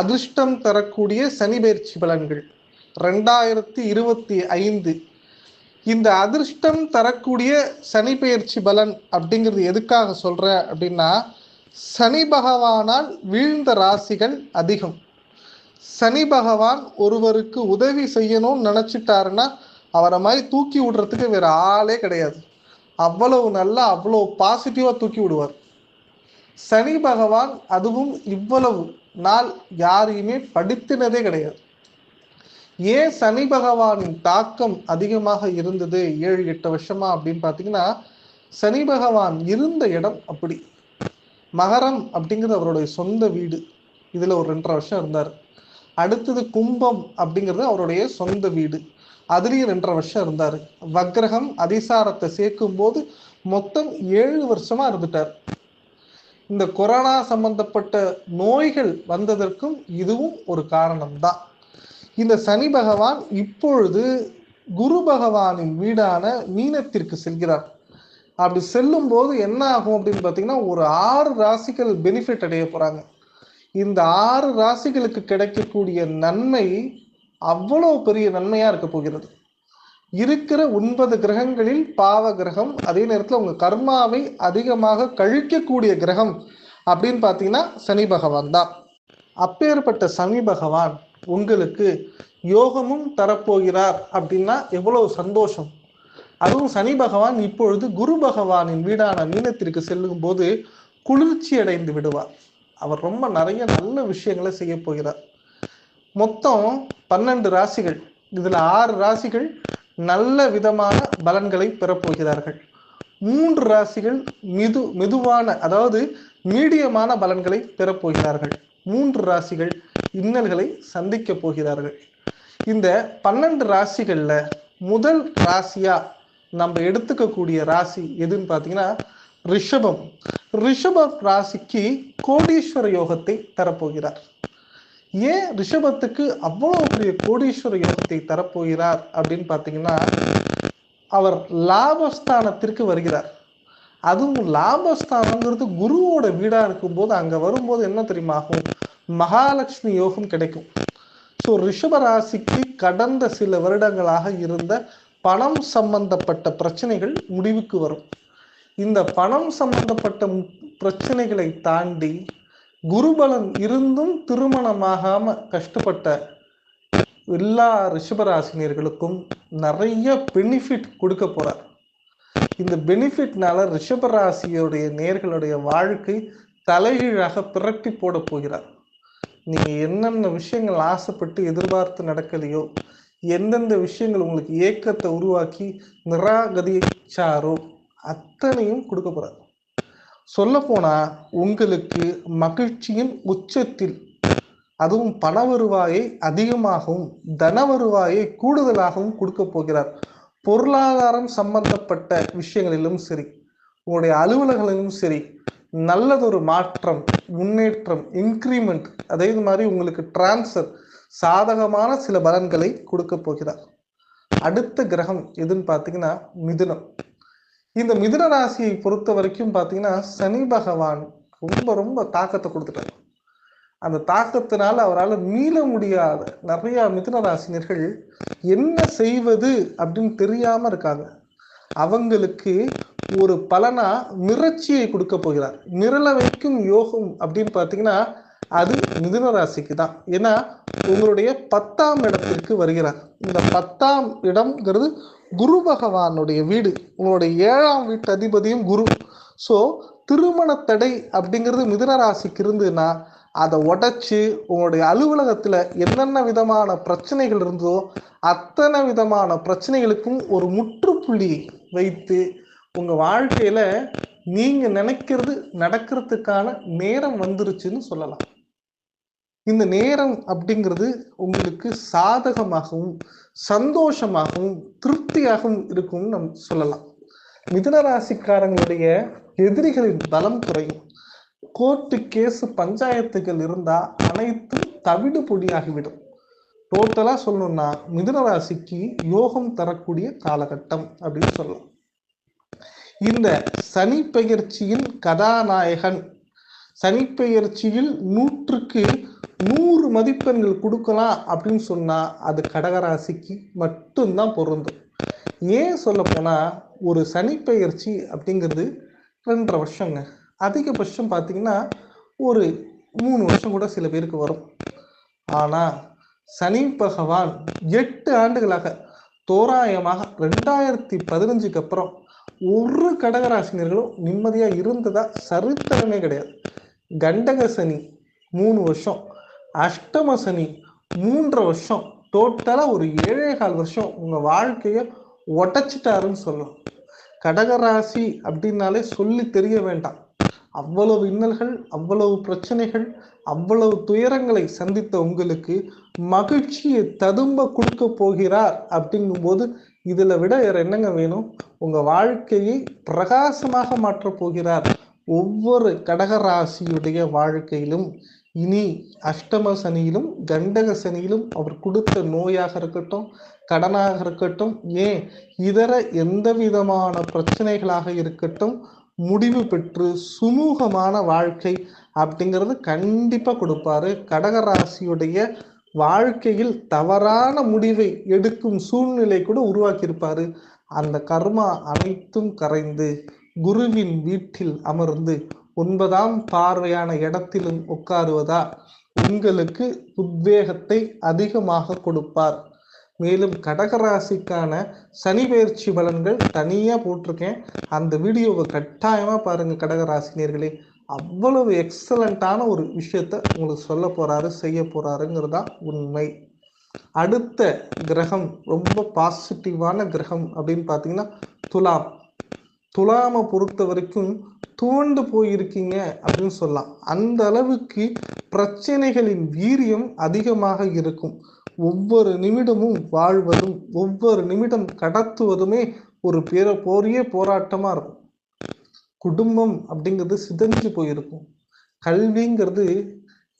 அதிர்ஷ்டம் தரக்கூடிய சனி பயிற்சி பலன்கள். ரெண்டாயிரத்தி இருபத்தி ஐந்து. இந்த அதிர்ஷ்டம் தரக்கூடிய சனி பெயர்ச்சி பலன் அப்படிங்கிறது எதுக்காக சொல்ற அப்படின்னா சனி பகவானால் வீழ்ந்த ராசிகள் அதிகம். சனி பகவான் ஒருவருக்கு உதவி செய்யணும்னு நினச்சிட்டாருன்னா அவரை மாதிரி தூக்கி விடுறதுக்கு வேற ஆளே கிடையாது. அவ்வளவு நல்லா அவ்வளவு பாசிட்டிவாக தூக்கி விடுவார். சனி பகவான் அதுவும் இவ்வளவு நாள் யாரையுமே படித்தினதே கிடையாது. ஏன் சனி பகவானின் தாக்கம் அதிகமாக இருந்தது? ஏழு எட்டு வருஷமா அப்படின்னு பார்த்தீங்கன்னா சனி பகவான் இருந்த இடம் அப்படி. மகரம் அப்படிங்கிறது அவருடைய சொந்த வீடு. இதில் ஒரு ரெண்டரை வருஷம் இருந்தார். அடுத்தது கும்பம் அப்படிங்கிறது அவருடைய சொந்த வீடு. அதுலேயும் ரெண்டரை வருஷம் இருந்தார். வக்ரகம் அதிசாரத்தை சேர்க்கும் போது மொத்தம் ஏழு வருஷமா இருந்துட்டார். இந்த கொரோனா சம்பந்தப்பட்ட நோய்கள் வந்ததற்கும் இதுவும் ஒரு காரணம்தான். இந்த சனி பகவான் இப்பொழுது குரு பகவானின் வீடான மீனத்திற்கு செல்கிறார். அப்படி செல்லும் போது என்ன ஆகும் அப்படின்னு பார்த்தீங்கன்னா ஒரு ஆறு ராசிகள் பெனிஃபிட் அடைய போறாங்க. இந்த ஆறு ராசிகளுக்கு கிடைக்கக்கூடிய நன்மை அவ்வளோ பெரிய நன்மையா இருக்க போகிறது. இருக்கிற ஒன்பது கிரகங்களில் பாவ கிரகம் அதே நேரத்தில் உங்க கர்மாவை அதிகமாக கழிக்கக்கூடிய கிரகம் அப்படின்னு பார்த்தீங்கன்னா சனி பகவான் தான். அப்பேற்பட்ட சனி பகவான் உங்களுக்கு யோகமும் தரப்போகிறார் அப்படின்னா எவ்வளவு சந்தோஷம். அதுவும் சனி பகவான் இப்பொழுது குரு பகவானின் வீடான மீனத்திற்கு செல்லும் போது குளிர்ச்சி அடைந்து விடுவார். அவர் ரொம்ப நிறைய நல்ல விஷயங்களை செய்ய போகிறார். மொத்தம் பன்னெண்டு ராசிகள். இதுல ஆறு ராசிகள் நல்ல விதமான பலன்களை பெறப்போகிறார்கள். மூன்று ராசிகள் மிது மெதுவான அதாவது மீடியமான பலன்களை பெறப்போகிறார்கள். மூன்று ராசிகள் இன்னல்களை சந்திக்க போகிறார்கள். இந்த பன்னெண்டு ராசிகள்ல முதல் ராசியா நம்ம எடுத்துக்கக்கூடிய ராசி எதுன்னு பார்த்தீங்கன்னா ரிஷபம். ரிஷப ராசிக்கு கோடீஸ்வர யோகத்தை தரப்போகிறார். ஏன் ரிஷபத்துக்கு அவ்வளவு பெரிய கோடீஸ்வர யோகத்தை தரப்போகிறார் அப்படின்னு பார்த்தீங்கன்னா அவர் லாபஸ்தானத்திற்கு வருகிறார். அதுவும் லாபஸ்தானங்கிறது குருவோட வீடாக இருக்கும்போது அங்கே வரும்போது என்ன தெரியுமா ஆகும் மகாலட்சுமி யோகம் கிடைக்கும். ஸோ ரிஷபராசிக்கு கடந்த சில வருடங்களாக இருந்த பணம் சம்பந்தப்பட்ட பிரச்சனைகள் முடிவுக்கு வரும். இந்த பணம் சம்பந்தப்பட்ட பிரச்சனைகளை தாண்டி குருபலன் இருந்தும் திருமணமாகாம கஷ்டப்பட்ட எல்லா ரிஷபராசினியர்களுக்கும் நிறைய பெனிஃபிட் கொடுக்க போறார். இந்த பெனிஃபிட்னால ரிஷபராசியோடைய நேர்களுடைய வாழ்க்கை தலைகீழாக பிரட்டி போட போகிறார். நீங்க என்னென்ன விஷயங்கள் ஆசைப்பட்டு எதிர்பார்த்து நடக்கலையோ எந்தெந்த விஷயங்கள் உங்களுக்கு ஏக்கத்தை உருவாக்கி நிராகதிச்சாரோ அத்தனையும் கொடுக்க போறார். சொல்ல போனா உங்களுக்கு மகிழ்ச்சியின் உச்சத்தில் அதுவும் பண வருவாயை அதிகமாகவும் தன வருவாயை கூடுதலாகவும் கொடுக்க போகிறார். பொருளாதாரம் சம்பந்தப்பட்ட விஷயங்களிலும் சரி உங்களுடைய அலுவலகங்களிலும் சரி நல்லதொரு மாற்றம் முன்னேற்றம் இன்க்ரிமெண்ட் அதே மாதிரி உங்களுக்கு டிரான்ஸ்ஃபர் சாதகமான சில பலன்களை கொடுக்க போகிறார். அடுத்த கிரகம் எதுன்னு பார்த்தீங்கன்னா மிதுனம். இந்த மிதுன ராசியை பொறுத்த வரைக்கும் பார்த்தீங்கன்னா சனி பகவான் ரொம்ப ரொம்ப தாக்கத்தை கொடுத்துட்டார். அந்த தாக்கத்தினால அவரால் மீள முடியாத நிறைய மிதுன ராசினியர்கள் என்ன செய்வது அப்படின்னு தெரியாம இருக்காங்க. அவங்களுக்கு ஒரு பலனா மிரட்சியை கொடுக்க போகிறார். மிரள வைக்கும் யோகம் அப்படின்னு பார்த்தீங்கன்னா அது மிதுன ராசிக்கு தான். ஏன்னா உங்களுடைய பத்தாம் இடத்திற்கு வருகிறார். இந்த பத்தாம் இடம்ங்கிறது குரு பகவானுடைய வீடு. உங்களுடைய ஏழாம் வீட்டு அதிபதியும் குரு. ஸோ திருமண தடை அப்படிங்கிறது மிதுனராசிக்கு இருந்ததுன்னா அதை உடைச்சு உங்களுடைய அலுவலகத்தில் என்னென்ன விதமான பிரச்சனைகள் இருந்ததோ அத்தனை விதமான பிரச்சனைகளுக்கும் ஒரு முற்றுப்புள்ளி வைத்து உங்கள் வாழ்க்கையில் நீங்கள் நினைக்கிறது நடக்கிறதுக்கான நேரம் வந்துருச்சுன்னு சொல்லலாம். இந்த நேரம் அப்படிங்கிறது உங்களுக்கு சாதகமாகவும் சந்தோஷமாகவும் திருப்தியாகவும் இருக்கும்னு நம் சொல்லலாம். மிதுன ராசிக்காரங்களுடைய எதிரிகளின் பலம் குறையும். கோர்ட்டு கேஸ் பஞ்சாயத்துகள் இருந்தா அனைத்தும் தவிடு பொடியாகிவிடும். டோட்டலா சொல்லணும்னா மிதுன ராசிக்கு யோகம் தரக்கூடிய காலகட்டம் அப்படின்னு சொல்லலாம். இந்த சனி பெயர்ச்சியின் கதாநாயகன். சனி பெயர்ச்சியில் நூற்றுக்கு நூறு மதிப்பெண்கள் கொடுக்கலாம் அப்படின்னு சொன்னால் அது கடகராசிக்கு மட்டும்தான் பொருந்தும். ஏன் சொல்ல போனால் ஒரு சனிப்பெயர்ச்சி அப்படிங்கிறது ரெண்டரை வருஷங்க. அதிகபட்சம் பார்த்தீங்கன்னா ஒரு மூணு வருஷம் கூட சில பேருக்கு வரும். ஆனால் சனி பகவான் எட்டு ஆண்டுகளாக தோராயமாக ரெண்டாயிரத்தி பதினஞ்சுக்கு அப்புறம் ஒரு கடகராசினியர்களும் நிம்மதியாக இருந்ததா சரித்திரமே கிடையாது. கண்டக சனி மூணு வருஷம். அஷ்டம சனி மூன்றரை வருஷம் டோட்டலாக ஒரு ஏழே கால் வருஷம் உங்கள் வாழ்க்கையை உடச்சிட்டாருன்னு சொல்லும். கடகராசி அப்படின்னாலே சொல்லி தெரிய வேண்டாம். அவ்வளவு இன்னல்கள் அவ்வளவு பிரச்சனைகள் அவ்வளவு துயரங்களை சந்தித்த உங்களுக்கு மகிழ்ச்சியை ததும்ப கொடுக்க போகிறார் அப்படிங்கும்போது இதில் விட வேற என்னங்க வேணும்? உங்கள் வாழ்க்கையை பிரகாசமாக மாற்றப் போகிறார். ஒவ்வொரு கடகராசியுடைய வாழ்க்கையிலும் இனி அஷ்டம சனியிலும் கண்டக சனியிலும் அவர் கொடுத்த நோயாக இருக்கட்டும் கடனாக இருக்கட்டும் ஏன் இதர எந்த விதமான பிரச்சனைகளாக இருக்கட்டும் முடிவு பெற்று சுமூகமான வாழ்க்கை அப்படிங்கிறது கண்டிப்பாக கொடுப்பாரு. கடகராசியுடைய வாழ்க்கையில் தவறான முடிவை எடுக்கும் சூழ்நிலை கூட உருவாக்கியிருப்பாரு. அந்த கர்மா அனைத்தும் கரைந்து குருவின் வீட்டில் அமர்ந்து ஒன்பதாம் பார்வையான இடத்திலும் உட்காருவதா? உங்களுக்கு உத்வேகத்தை அதிகமாக கொடுப்பார். மேலும் கடகராசிக்கான சனி பயிற்சி பலன்கள் தனியாக போட்டிருக்கேன். அந்த வீடியோவை கட்டாயமாக பாருங்கள் கடகராசினியர்களே. அவ்வளவு எக்ஸலண்ட்டான ஒரு விஷயத்த உங்களுக்கு சொல்ல போகிறாரு செய்ய போகிறாருங்கிறதா உண்மை. அடுத்த கிரகம் ரொம்ப பாசிட்டிவான கிரகம் அப்படின்னு பார்த்தீங்கன்னா துலாம். துலாமை பொறுத்த வரைக்கும் துவண்டு போயிருக்கீங்க அப்படின்னு சொல்லலாம். அந்த அளவுக்கு பிரச்சனைகளின் வீரியம் அதிகமாக இருக்கும். ஒவ்வொரு நிமிடமும் வாழ்வதும் ஒவ்வொரு நிமிடம் கடத்துவதுமே ஒரு பேர போரிய போராட்டமா இருக்கும். குடும்பம் அப்படிங்கிறது சிதஞ்சு போயிருக்கும். கல்விங்கிறது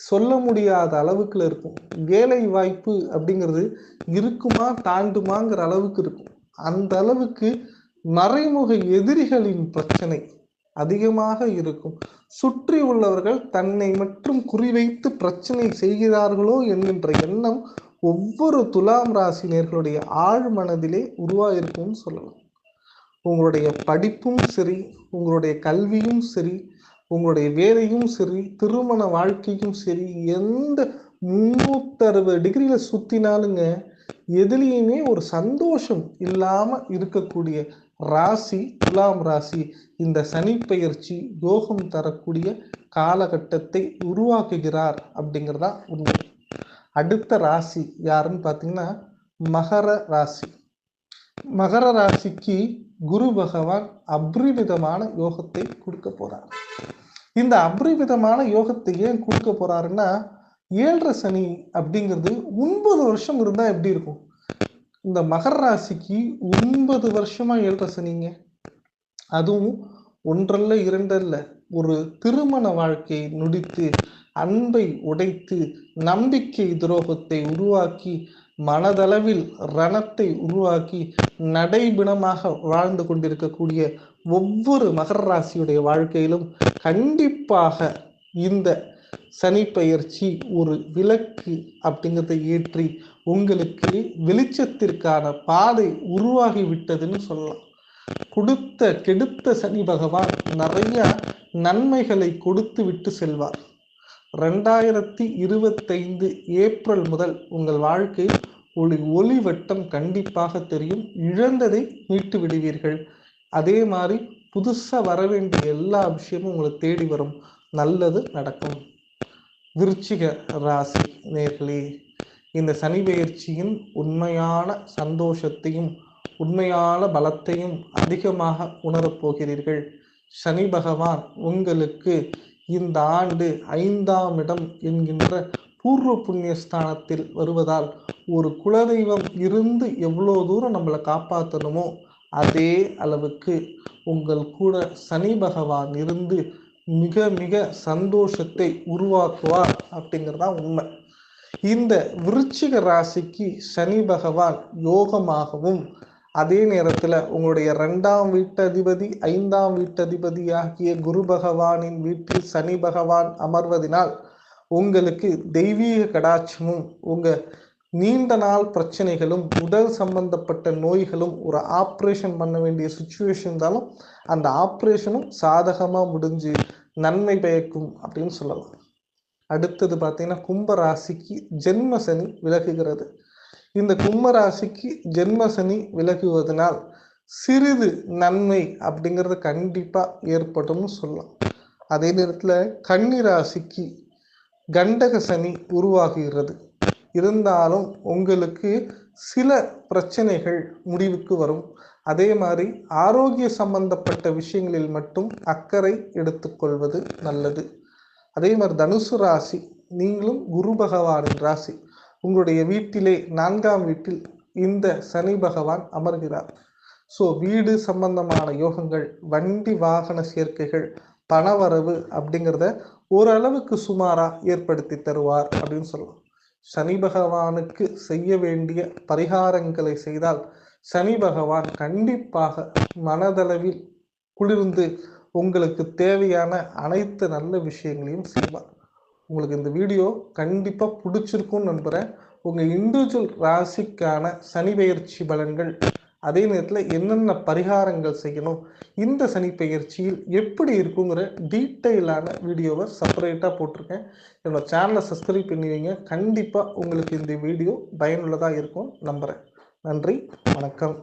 சொல்ல முடியாத அளவுக்குல இருக்கும். வேலை வாய்ப்பு அப்படிங்கிறது இருக்குமா தாண்டுமாங்கிற அளவுக்கு இருக்கும். அந்த அளவுக்கு மறைமுக எதிரிகளின் பிரச்சனை அதிகமாக இருக்கும். சுற்றி உள்ளவர்கள் தன்னை மட்டும் குறிவைத்து பிரச்சனை செய்கிறார்களோ என்கின்ற எண்ணம் ஒவ்வொரு துலாம் ராசினியர்களுடைய ஆழ் மனதிலே உருவாயிருக்கும்னு சொல்லலாம். உங்களுடைய படிப்பும் சரி உங்களுடைய கல்வியும் சரி உங்களுடைய வேலையும் சரி திருமண வாழ்க்கையும் சரி எந்த முன்னூத்தறுபது டிகிரியில சுத்தினாலுங்க எதுலேயுமே ஒரு சந்தோஷம் இல்லாம இருக்கக்கூடிய ராசி துலாம் ராசி இந்த சனி பெயர்ச்சி யோகம் தரக்கூடிய காலகட்டத்தை உருவாக்குகிறார் அப்படிங்கிறதா உண்மை. அடுத்த ராசி யாருன்னு பார்த்தீங்கன்னா மகர ராசி. மகர ராசிக்கு குரு பகவான் அப்ரிவிதமான யோகத்தை கொடுக்க போறார். இந்த அப்ரிவிதமான யோகத்தை ஏன் கொடுக்க போறாருன்னா ஏழரை சனி அப்படிங்கிறது ஒன்பது வருஷம் இருந்தா எப்படி இருக்கும்? இந்த மகர ராசிக்கு ஒன்பது வருஷமா ஏழரை சனிங்க அதுவும் ஒன்றல்ல இரண்டல்ல. ஒரு திருமண வாழ்க்கையை நுடித்து அன்பை உடைத்து நம்பிக்கை துரோகத்தை உருவாக்கி மனதளவில் ரணத்தை உருவாக்கி நடைபிணமாக வாழ்ந்து கொண்டிருக்கக்கூடிய ஒவ்வொரு மகர ராசியுடைய வாழ்க்கையிலும் கண்டிப்பாக இந்த சனி பயிற்சி ஒரு விளக்கு அப்படிங்கிறத ஏற்றி உங்களுக்கு வெளிச்சத்திற்கான பாதை உருவாகி விட்டதுன்னு சொல்லலாம். கொடுத்த கெடுத்த சனி பகவான் நிறைய நன்மைகளை கொடுத்து விட்டு செல்வார். ரெண்டாயிரத்தி இருபத்தைந்து ஏப்ரல் முதல் உங்கள் வாழ்க்கையில் ஒரு ஒளி வட்டம் கண்டிப்பாக தெரியும். இழந்ததை மீட்டு விடுவீர்கள் அதே மாதிரி புதுசா வர வேண்டிய எல்லா விஷயமும் உங்களை தேடி வரும். நல்லது நடக்கும். விருச்சிக ராசி நேர்களே இந்த சனி பெயர்ச்சியின் உண்மையான சந்தோஷத்தையும் உண்மையான பலத்தையும் அதிகமாக உணரப் போகிறீர்கள். சனி பகவான் உங்களுக்கு இந்த ஆண்டு ஐந்தாம் இடம் என்கின்ற பூர்வ புண்ணியஸ்தானத்தில் வருவதால் ஒரு குலதெய்வம் இருந்து எவ்வளோ தூரம் நம்மளை காப்பாற்றணுமோ அதே அளவுக்கு உங்கள் கூட சனி பகவான் இருந்து மிக மிக சந்தோஷத்தை உருவாக்குவார் அப்படிங்கிறதா உண்மை. இந்த விருச்சிக ராசிக்கு சனி பகவான் யோகமாகவும் அதே நேரத்தில் உங்களுடைய ரெண்டாம் வீட்டதிபதி ஐந்தாம் வீட்டதிபதி ஆகிய குரு பகவானின் வீட்டில் சனி பகவான் அமர்வதினால் உங்களுக்கு தெய்வீக கடாட்சமும் உங்கள் நீண்ட நாள் பிரச்சனைகளும் உடல் சம்பந்தப்பட்ட நோய்களும் ஒரு ஆப்ரேஷன் பண்ண வேண்டிய சுச்சுவேஷன் இருந்தாலும் அந்த ஆப்ரேஷனும் சாதகமாக முடிஞ்சு நன்மை பயக்கும் அப்படின்னு சொல்லலாம். அடுத்தது பார்த்தீங்கன்னா கும்பராசிக்கு ஜென்மசனி ஜென்ம சனி விலகுகிறது. இந்த கும்பராசிக்கு ஜென்மசனி ஜென்ம சனி விலகுவதனால் சிறிது நன்மை அப்படிங்கிறது கண்டிப்பாக ஏற்படும்னு சொல்லலாம். அதே நேரத்தில் கன்னிராசிக்கு கண்டக சனி உருவாகுகிறது இருந்தாலும் உங்களுக்கு சில பிரச்சனைகள் முடிவுக்கு வரும். அதே மாதிரி ஆரோக்கிய சம்பந்தப்பட்ட விஷயங்களில் மட்டும் அக்கறை எடுத்துக்கொள்வது நல்லது. அதே மாதிரி தனுசு ராசி நீங்களும் குரு பகவானின் ராசி. உங்களுடைய வீட்டிலே நான்காம் வீட்டில் இந்த சனி பகவான் அமர்கிறார். ஸோ வீடு சம்பந்தமான யோகங்கள் வண்டி வாகன சேர்க்கைகள் பணவரவு அப்படிங்கிறத ஓரளவுக்கு சுமாராக ஏற்படுத்தி தருவார் அப்படின்னு சொல்லலாம். சனி பகவானுக்கு செய்ய வேண்டிய பரிகாரங்களை செய்தால் சனி பகவான் கண்டிப்பாக மனதளவில் குளிர்ந்து உங்களுக்கு தேவையான அனைத்து நல்ல விஷயங்களையும் செய்வார். உங்களுக்கு இந்த வீடியோ கண்டிப்பாக பிடிச்சிருக்கும்னு நம்புகிறேன் உங்கள் இண்டிவிஜுவல் ராசிக்கான சனி பெயர்ச்சி பலன்கள் அதே நேரத்தில் என்னென்ன பரிகாரங்கள் செய்யணும் இந்த சனி பயிற்சியில் எப்படி இருக்குங்கிற டீட்டெயிலான வீடியோவை செப்பரேட்டாக போட்டிருக்கேன். என்னோட சேனலை சப்ஸ்கிரைப் பண்ணி வைங்க. கண்டிப்பாக உங்களுக்கு இந்த வீடியோ பயனுள்ளதாக இருக்கும் நம்புகிறேன் நன்றி வணக்கம்.